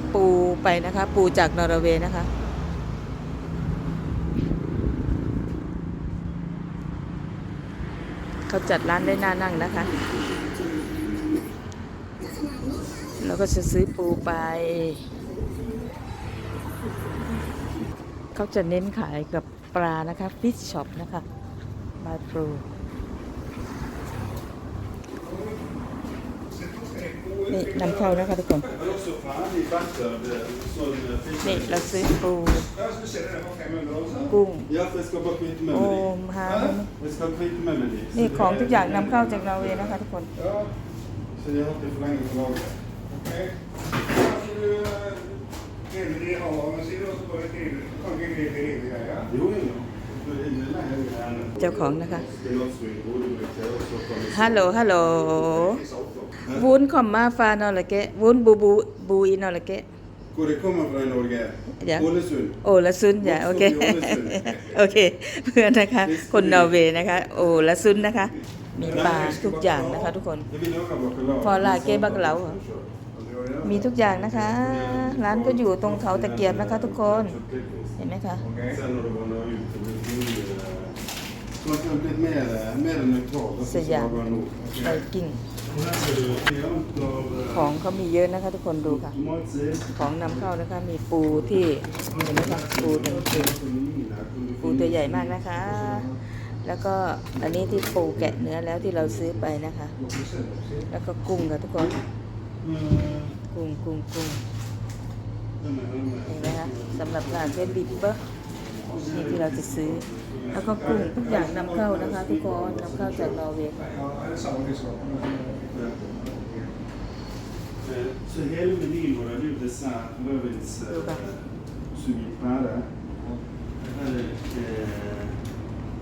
อปูไปนะคะ ปูจากนอร์เวย์นะคะเขาจัดร้านได้น่านั่งนะคะ แล้วก็จะซื้อปูไป เขาจะเน้นขายกับปลานะคะ ฟิชช็อปนะคะบายโป นี่นำเข้านะคะทุกคน นี่เราซื้อปูกุ้งโอมฮานี่ของทุกอย่างนำเข้าจากเราเองนะคะทุกคนเจ้าของนะคะ ฮัลโหล ฮัลโหล วุ้นคอมมาฟานอร์เกะวุ้นบูบูบูอีนอร์เกะ Hvor det kommer fra i Norge? Ja. Ålesund. โอละซุนอย่าโอเคโอเค เพื่อนนะคะ คนนอร์เวย์นะคะ โอละซุนนะคะ มีปลาทุกอย่างนะคะทุกคน Det vil laga bacalao. พอลาเกะบักเหลาเหรอมีทุกอย่างนะคะ ร้านก็อยู่ตรงเขาตะเกียบนะคะทุกคน เห็นไหมคะ Sen når det vanner ut, så blir det mye Så det har blitt mer, mer nøytralt. altså, Så som ja. lager nå. ไบกิ้ง ของเขามีเยอะนะคะทุกคนดูค่ะ ของนำเข้านะคะมีปูที่เห็นไหมคะปูหนึ่งตัวปูตัวใหญ่มากนะคะ แล้วก็อันนี้ที่ปูแกะเนื้อแล้วที่เราซื้อไปนะคะ แล้วก็กุ้งค่ะทุกคน กุ้งกุ้งกุ้งเห็นไหมคะสำหรับร้านเฟลิปเปอร์นี่ที่ เราจะซื้อ แล้วก็กุ้งทุกอย่างนำเข้านะคะทุกคนนำเข้าจากนอร์เวย์ค่ะ Ja. Eh, Så hele menyen vår er jo dessert, rødvins, Jo da. sous vide pære. Her er eh,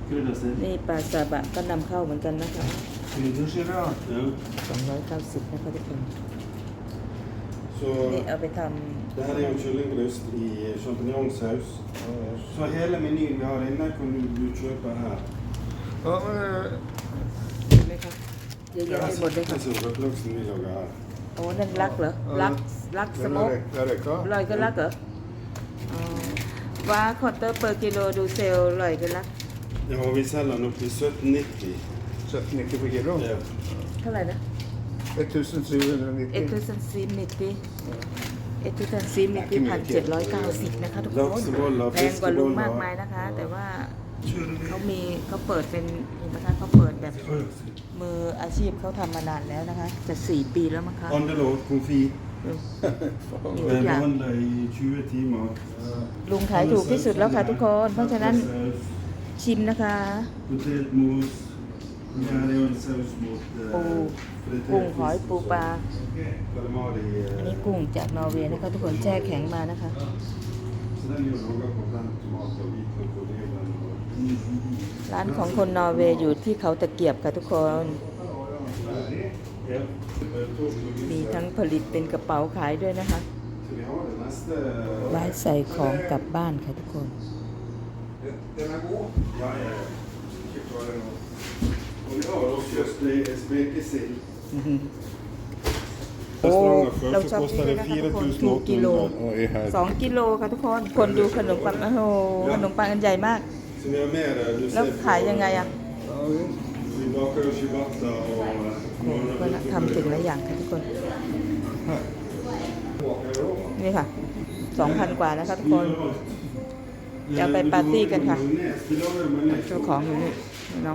krydderstil. นี่ปลาซาบะก็นำเข้าเหมือนกันนะคะ Krydderskive, ja. 290นะคะทุกคน Så นี่เอาไปท det her er jo kyllingbryst i champignon-saus. Så hele menyen vi har inne kan du, du kjøpe her. ำเห็นไหมคะเยอะแยะไปหมดเลย Det ค่ะ er så rødlaksen vi lager her. โอ้นั่นลักเหรอลักลักสโมกลอยก็ลักเหรออ๋อว่าคอตเตอร์เปอร์กิโลดูเซลลอยก็ลัก Ja, vi selger den opp til 1790. 1790 per kilo. Ja. เท่าไหร่นะ เอ็ด 1790. ทูซันซีมิตีเอ็ดทูซันซีมิตีพันเจ็ดร้อยเก้าสิบนะคะทุกคน Lakseboller, แพงกว่าลุง fiskeboller. มากมายนะคะ แต่ว่าเขามีเขาเปิดเป็นเห็นไหมคะเขาเปิดแบบมืออาชีพเขาทำมานานแล้วนะคะ จะสี่ปีแล้วมั้งคะ Andelår, konfit. ดูมีทุกอย่าง Behandler i 20 timer. ลุงขายถูกที่สุดแล้วค่ะทุกคน เพราะฉะนั้นชิมนะคะ ปูกุ้งหอยปูปลา อันนี้กุ้งจากนอร์เวย์นะคะทุกคนแช่แข็งมานะคะ ร้านของคนนอร์เวย์อยู่ที่เขาตะเกียบค่ะทุกคน มีทั้งผลิตเป็นกระเป๋าขายด้วยนะคะไว้ใส่ของกลับบ้านค่ะทุกคน Den er god? Ja, ja, ja. Ikke ta den nå. Og vi har også spe- spekesild. โอ้ Restauranter เรา før ชอบ så ที่ koster นี่ det นะคะทุกคนถูกกิโล 4800. Oi, her. สองกิโลค่ะทุกคน คนดูขนมปังโอ้โหขนมปังอันใหญ่มาก Så vi har mer, du แล้ว ser ขายยังไงอะ Vi baker jo ciabatta og โอ้โหก็ทำถึงหลายอย่างค่ะทุกคน นี่ค่ะสองพันกว่านะคะทุกคน จะเอาไปปาร์ตี้กันค่ะ Vi lager jo majones. เจ้าของอยู่นี่ น้อ